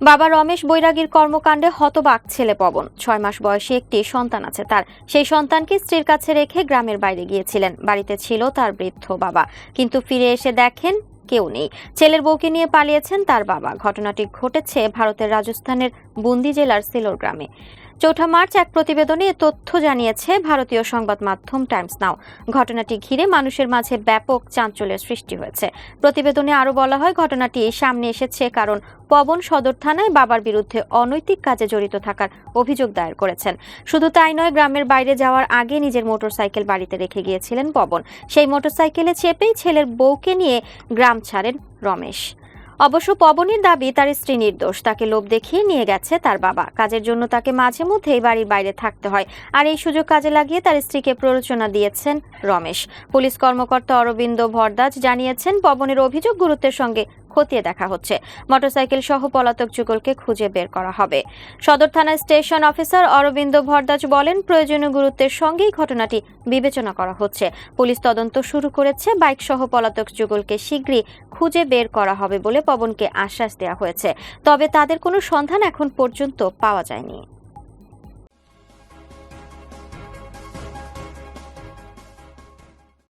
বাবা রমেশ বৈরাগীর কর্মকাণ্ডে হতবাক ছেলে পবন। ছয় মাস বয়সে একটি সন্তান আছে তার। সেই সন্তানকে স্ত্রীর কাছে রেখে গ্রামের বাইরে গিয়েছিলেন। বাড়িতে ছিল তার বৃদ্ধ বাবা। কিন্তু ফিরে এসে দেখেন কেউ নেই। ছেলের বউকে নিয়ে পালিয়েছেন তার বাবা। ঘটনাটি ঘটেছে ভারতের রাজস্থানের বুন্দি জেলার সিলোর গ্রামে। চৌঠা মার্চ এক প্রতিবেদনে এ তথ্য জানিয়েছে ভারতীয় সংবাদ মাধ্যম টাইমস নাও। ঘটনাটি ঘিরে মানুষের মাঝে ব্যাপক চাঞ্চল্যের সৃষ্টি হয়েছে। প্রতিবেদনে আরও বলা হয়, ঘটনাটি সামনে এসেছে কারণ পবন সদর থানায় বাবার বিরুদ্ধে অনৈতিক কাজে জড়িত থাকার অভিযোগ দায়ের করেছেন। শুধু তাই নয়, গ্রামের বাইরে যাওয়ার আগে নিজের মোটরসাইকেল বাড়িতে রেখে গিয়েছিলেন পবন। সেই মোটরসাইকেলে চেপেই ছেলের বউকে নিয়ে গ্রাম ছাড়েন রমেশ। অবশ্য পবনের দাবি, তার স্ত্রী নির্দোষ। তাকে লোভ দেখিয়ে নিয়ে গেছে তার বাবা। কাজের জন্য তাকে মাঝে মধ্যেই বাড়ির বাইরে থাকতে হয়। আর এই সুযোগ কাজে লাগিয়ে তার স্ত্রীকে প্ররোচনা দিয়েছেন রমেশ। পুলিশ কর্মকর্তা অরবিন্দ ভরদাজ জানিয়েছেন, পবনের অভিযোগ গুরুত্বের সঙ্গে খতিয়ে দেখা হচ্ছে। মোটরসাইকেল সহ পলাতক যুগলকে খুঁজে বের করা হবে। সদর থানা স্টেশন অফিসার অরবিন্দ ভরদাস বলেন, প্রয়োজনীয় গুরুত্বের সঙ্গেই ঘটনাটি বিবেচনা করা হচ্ছে। পুলিশ তদন্ত শুরু করেছে বাইক সহ পলাতক যুগলকে শীঘ্রই খুঁজে বের করা হবে বলে পবনকে আশ্বাস দেওয়া হয়েছে। তবে তাদের কোনো সন্ধান এখন পর্যন্ত পাওয়া যায়নি।